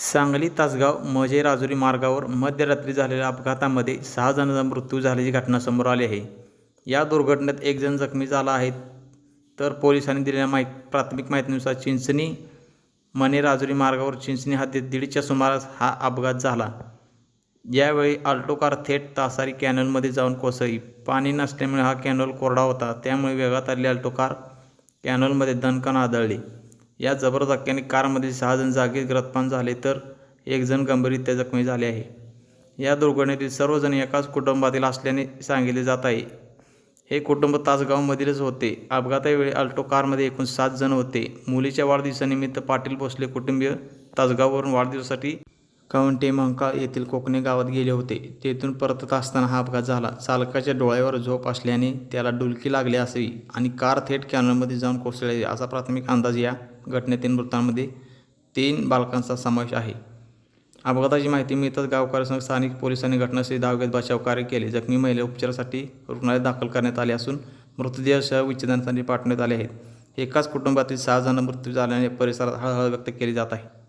सांगली तासगाव मजे राजुरी मार्गावर मध्यरात्री झालेल्या अपघातामध्ये सहा जणांचा मृत्यू झाल्याची घटना समोर आली आहे. या दुर्घटनेत एक जण जखमी झाला आहे. तर पोलिसांनी दिलेल्या माहीत प्राथमिक माहितीनुसार चिंचणी मने राजुरी मार्गावर चिंचणी हद्दीत दीडच्या सुमारास हा अपघात झाला. यावेळी अल्टोकार थेट तासारी कॅनलमध्ये जाऊन कोसळली. पाणी नसल्यामुळे हा कॅनल कोरडा होता. त्यामुळे वेगात आलेली अल्टोकार कॅनलमध्ये दणकण आदळली. या जबर धक्क्याने कारमध्ये सहा जण जागीच ग्रथपान झाले तर एक जण जखमी झाले आहे. या दुर्घटनेतील सर्वजण एकाच कुटुंबातील असल्याने सांगितले जात आहे. हे कुटुंब तासगावमधीलच होते. अपघातावेळी अल्टो कारमध्ये एकूण सात जण होते. मुलीच्या वाढदिवसानिमित्त पाटील भोसले कुटुंबीय तासगाववरून वाढदिवसासाठी कवंटे महंकाळ येथील कोकणे गावात गेले होते. तेथून परतत असताना हा अपघात झाला. चालकाच्या डोळ्यावर झोप असल्याने त्याला डुलकी लागली असावी आणि कार थेट कॅनलमध्ये जाऊन कोसळली असा प्राथमिक अंदाज या घटनेतील मृतांमध्ये तीन बालकांचा समावेश आहे. अपघाताची माहिती मिळताच गावकऱ्यांसह स्थानिक पोलिसांनी घटनास्थळी धाव घेत बचाव कार्य केले. जखमी महिला उपचारासाठी रुग्णालयात दाखल करण्यात आले असून मृतदेहसह विच्छेदनासाठी पाठवण्यात आले आहेत. एकाच कुटुंबातील सहा जण मृत्यू झाल्याने परिसरात हळहळ व्यक्त केली जात आहे.